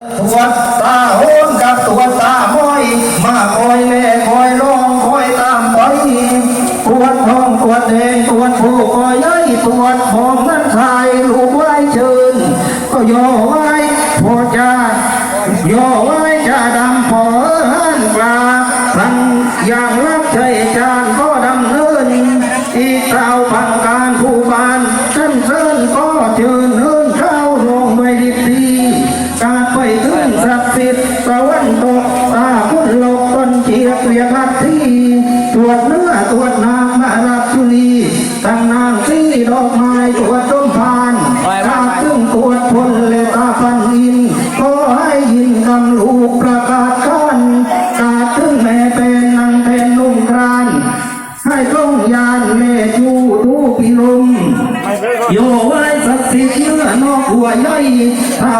ตัวตาโหนกับตัวตาม้อย มาคอยแล่คอยร้องคอยตามไปตรวจท้องตรวจแดงตรวจผู้คอยย้ายตรวจหอมนั้นชายลูกไว้เชิญ ก็ย่อไว้พอจะย่อไว้จะดำพอหันปลาสั่งอย่างรับใจจานก็ดำเนินอีกคราวพังก ตะวันตกตาคุณโลกต้นเชียบเรียกลัดที่ตรวจเนื้อตรวจนางมารับจุลีตั้งนางสีดอกไม้ตรวจต้นพานตาถึงตรวจพลและตาพันอินขอให้ยินกำลูกประกาศขันกาถึงแม่เป็นนางเป็นนุ่งกรานให้ตรงยานเมจูดูพิลมโยไว้สักดิ์สิทธิ์เนื้อนอกหัวใหญ่ท้า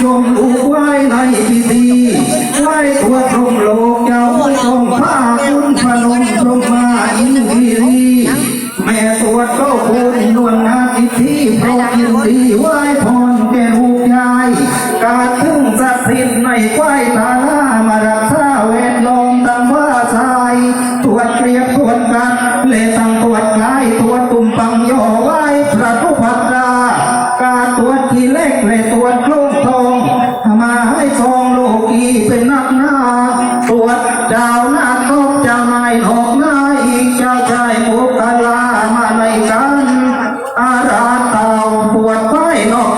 ชมลูกไหว้ในพิธีไหว้ตัวตรงโลกเจ้าชมผ้าคุณพนมชมมาอินทีรีแม่ตัวจก็คุณนวลนาทิธีโปรดยินดีไหว้พรแก่ลูกยาย การถึงศักดิ์สิทธิ์ในไหว้ตาลามารา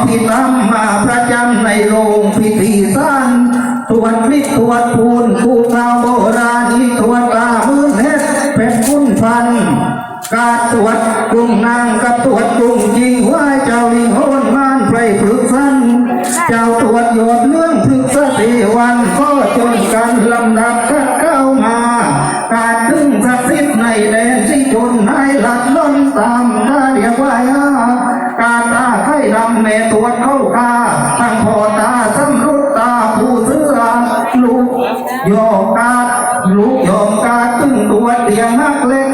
นอกพิธามมาประจำในโรงพิธีสั้นตรวจคลิปตรวจปูนคู่เก่าโบราณอีตรวจตามือเน็ดเป็นคุณพันการตรวจกุ้งนางกับตรวจกุ้งจริงไหว่าเจ้าลิงโหนมานไพรพฤกษ์สั้นเจ้าตรวจยดเรื่องพฤ แม่ตรวจเข้าคาทั้งพอตาสำรุดตาผู้เสื้อลูกยอมกาดลูกยอมกาดตึงตัวเตียงนักเล็ก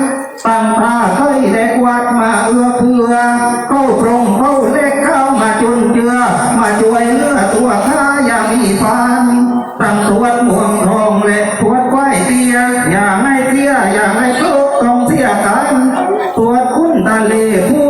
ตั้งตาเคยเด็กวัดมาเอื้อเพื่อเข้าตรงเข้าเล็กเข้ามาจุนเจือ มาช่วยเลือตัวข้าอย่ามีพันตั้งตรวจห่วงทองและตรวจไว้เตียอย่าให้เตี้ยอย่าให้ทุกต้องเสียกันตรวจคุณตาเลผู้